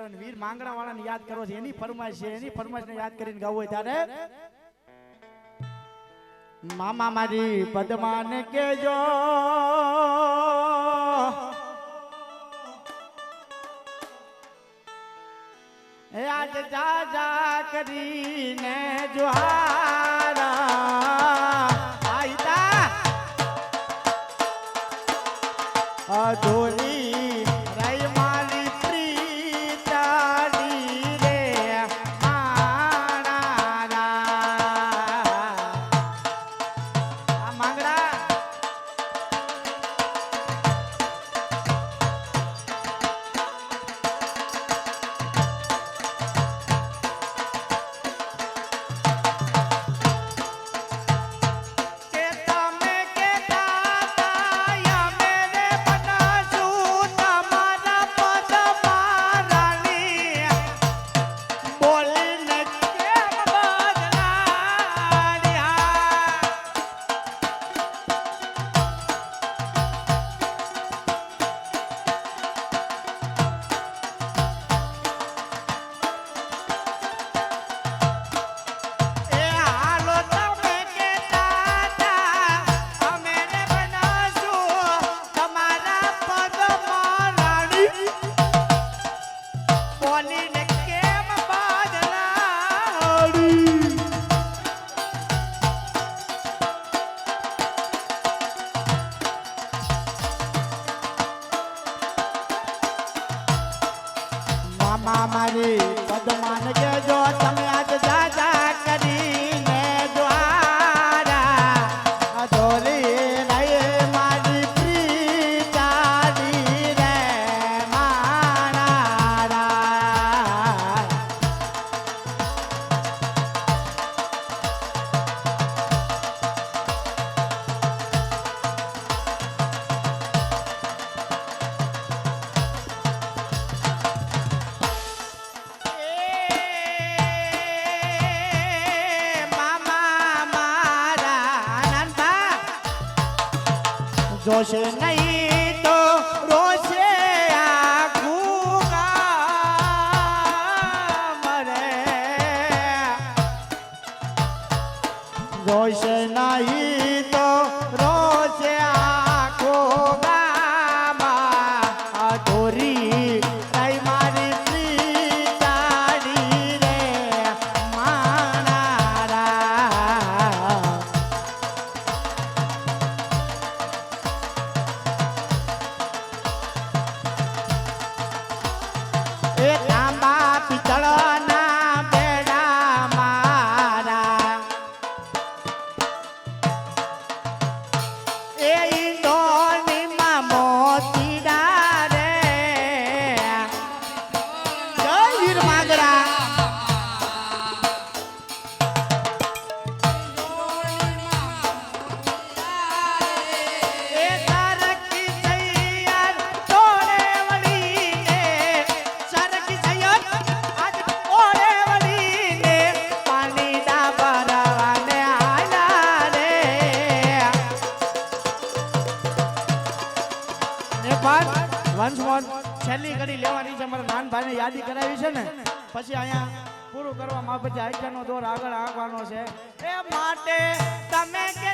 કર્યો અને વીર માંગણા વાળાને યાદ કરો છે. એની ફરમાઈશ છે, એની ફરમાઈશને યાદ કરીને ગાવું હોય ત્યારે મામા મારી પદમાને કેજો આજ જા જા કરીને જોહારા. આઈતા અધોરી મામા મારી પદમાન કેજો તમે જોશે નહીં તો રોશે મરે જોશે નહીં ને પાંચ વંશ મોન છેલ્લી ઘડી લેવાની છે. મારા નાનભાઈને યાદી કરાવી છે ને. પછી અહીંયા પૂરું કરવા માં પછી આખ્યાનો દોર આગળ આગવાનો છે. એ માટે તમે કે